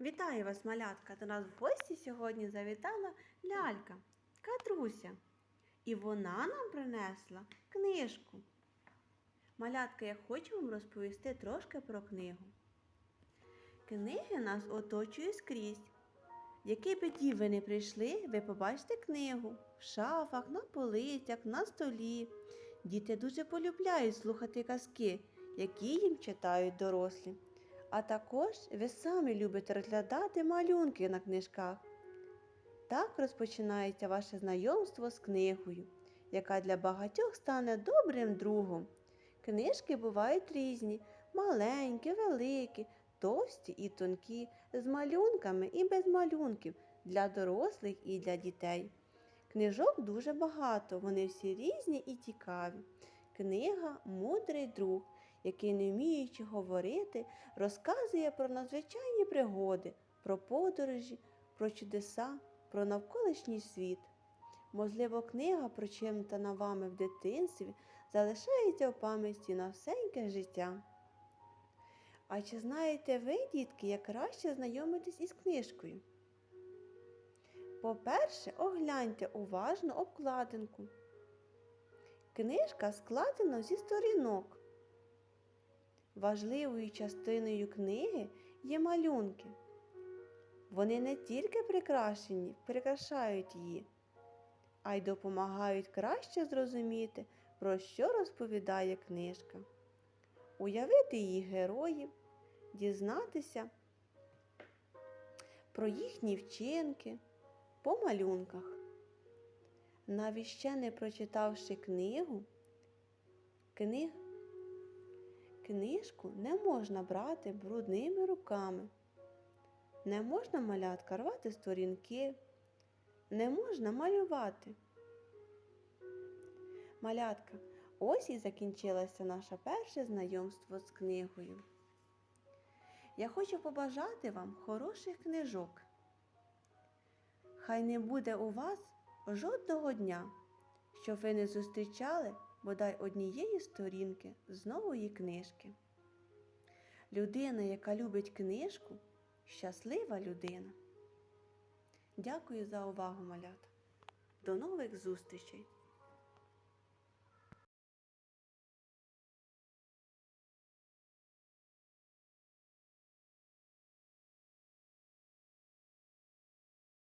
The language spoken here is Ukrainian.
Вітаю вас, малятка! До нас в гості сьогодні завітала лялька Катруся. І вона нам принесла книжку. Малятка, я хочу вам розповісти трошки про книгу. Книги нас оточують скрізь. В який би ви не прийшли, ви побачите книгу в шафах, на полицях, на столі. Діти дуже полюбляють слухати казки, які їм читають дорослі. А також ви самі любите розглядати малюнки на книжках. Так розпочинається ваше знайомство з книгою, яка для багатьох стане добрим другом. Книжки бувають різні, маленькі, великі, товсті і тонкі, з малюнками і без малюнків для дорослих і для дітей. Книжок дуже багато, вони всі різні і цікаві. Книга мудрий друг, який, не вміючи говорити, розказує про надзвичайні пригоди, про подорожі, про чудеса, про навколишній світ. Можливо, книга, прочитана вами в дитинстві, залишається в пам'яті на всеньке життя. А чи знаєте ви, дітки, як краще знайомитись із книжкою? По-перше, огляньте уважно обкладинку. Книжка складена зі сторінок. Важливою частиною книги є малюнки. Вони не тільки прикрашені, прикрашають її, а й допомагають краще зрозуміти, про що розповідає книжка, уявити її героїв, дізнатися про їхні вчинки по малюнках. Навіть ще не прочитавши книгу, книг, книжку не можна брати брудними руками. Не можна малятка рвати сторінки, не можна малювати. Малятка, ось і закінчилося наше перше знайомство з книгою. Я хочу побажати вам хороших книжок. Хай не буде у вас жодного дня, щоб ви не зустрічали бодай однієї сторінки з нової книжки. Людина, яка любить книжку, щаслива людина. Дякую за увагу, малята. До нових зустрічей!